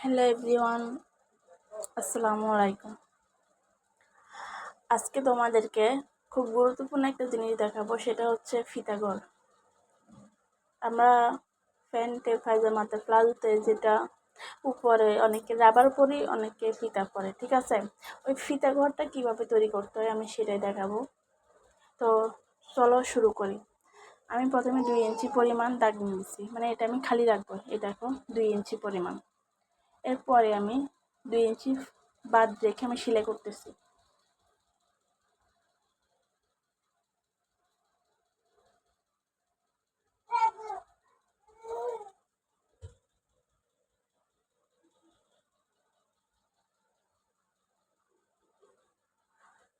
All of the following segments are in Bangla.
হ্যালো এভরিওয়ান, আসসালামু আলাইকুম। আজকে তোমাদেরকে খুব গুরুত্বপূর্ণ একটা জিনিস দেখাবো, সেটা হচ্ছে ফিতাগর। আমরা প্যান্টে পায়জামাতে প্লাজোতে যেটা উপরে, অনেকে রাবার পরি, অনেকে ফিতা পরে, ঠিক আছে? ওই ফিতাঘরটা কীভাবে তৈরি করতে হয় আমি সেটাই দেখাবো। তো চলো শুরু করি। আমি প্রথমে দুই ইঞ্চি পরিমাণ দাগ নিয়েছি মানে এটা আমি খালি রাখব এটা দেখো, দুই ইঞ্চি পরিমাণ। এরপরে আমি দুই ইঞ্চি বাদ রেখে আমি সেলাই করতেছি।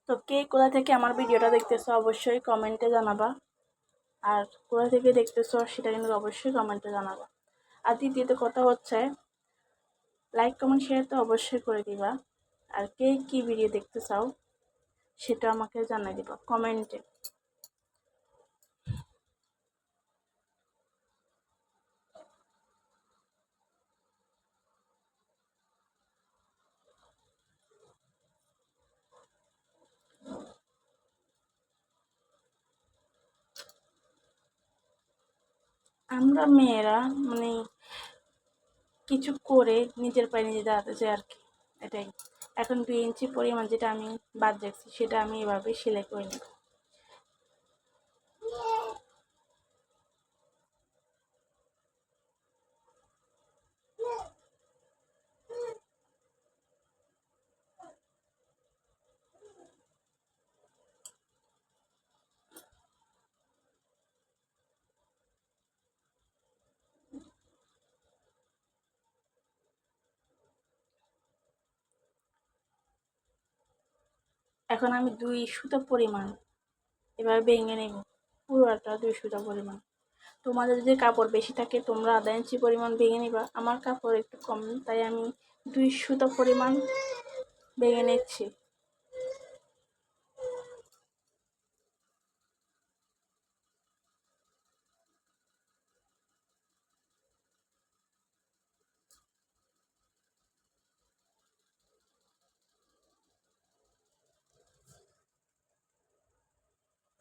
তো কে কোথা থেকে আমার ভিডিওটা দেখতেছো অবশ্যই কমেন্টে জানাবা। আর কোথা থেকে দেখতেছো সেটা কিন্তু অবশ্যই কমেন্টে জানাবা। আর দ্বিতীয়ত কথা হচ্ছে লাইক কমেন্ট শেয়ার তো অবশ্যই করে দিবা। আর কে কী ভিডিও দেখতে চাও, সেটা আমাকে জানাই দিবা কমেন্টে আমরা মেয়েরা মানে কিছু করে নিজের পায়ে নিজে দাঁড়াতে চাই আর কি, এটাই। এখন দুই ইঞ্চি পরিমাণ যেটা আমি বাদ রাখছি, সেটা আমি এভাবে সেলাই করে নেব। এখন আমি দুই সুতো পরিমাণ এবার ভেঙে নেব। পুরোটা দুই সুতো পরিমাণ। তোমাদের যদি কাপড় বেশি থাকে, তোমরা আধা ইঞ্চি পরিমাণ ভেঙে নিবা। আমার কাপড় একটু কম, তাই আমি দুই সুতো পরিমাণ ভেঙে নিচ্ছি।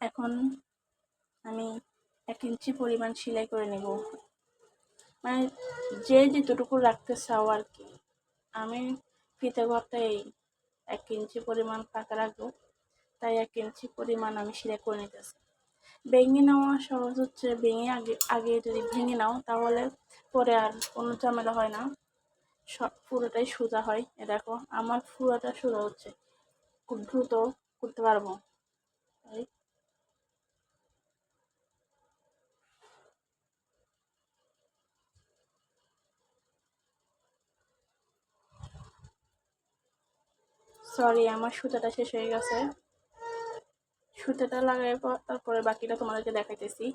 এখন আমি এক ইঞ্চি পরিমাণ সেলাই করে নেব। মানে যে যেতটুকু রাখতে চাও আর কি। আমি ফিতে ঘরটা এই এক ইঞ্চি পরিমাণ ফাঁকা রাখব, তাই এক ইঞ্চি পরিমাণ আমি সেলাই করে নিতেছি। ভেঙে নেওয়া সহজ হচ্ছে, ভেঙে আগে আগে যদি ভেঙে নাও তাহলে পরে আর কোনো ঝামেলা হয় না। সব পুরোটাই সোজা হয়। এ দেখো, আমার পুরোটা সোজা হচ্ছে। খুব দ্রুত করতে পারব। তাই সরি আমার সুতাটা শেষ হয়ে গেছে। সুতাটা লাগাই পর তারপরে বাকিটা তোমাদেরকে দেখাইতেছি।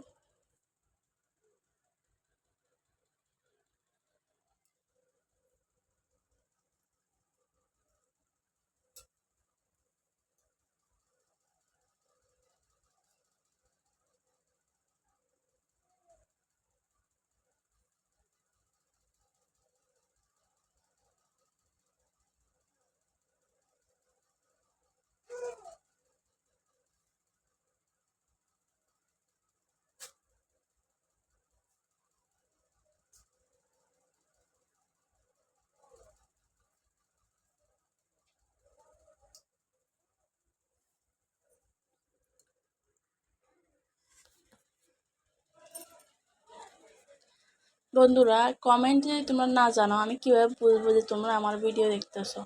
বন্ধুরা কমেন্ট যদি তোমরা না জানো আমি কীভাবে বুঝব যে তোমরা আমার ভিডিও দেখতেছো।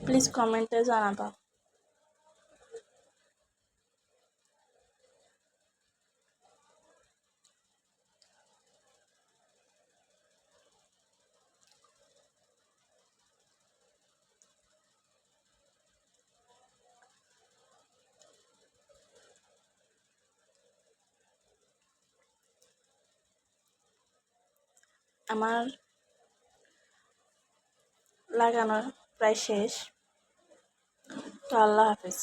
প্লিজ কমেন্টে জানাবা। আমার লাগানো প্রায় শেষ। তো আল্লাহ হাফেজ।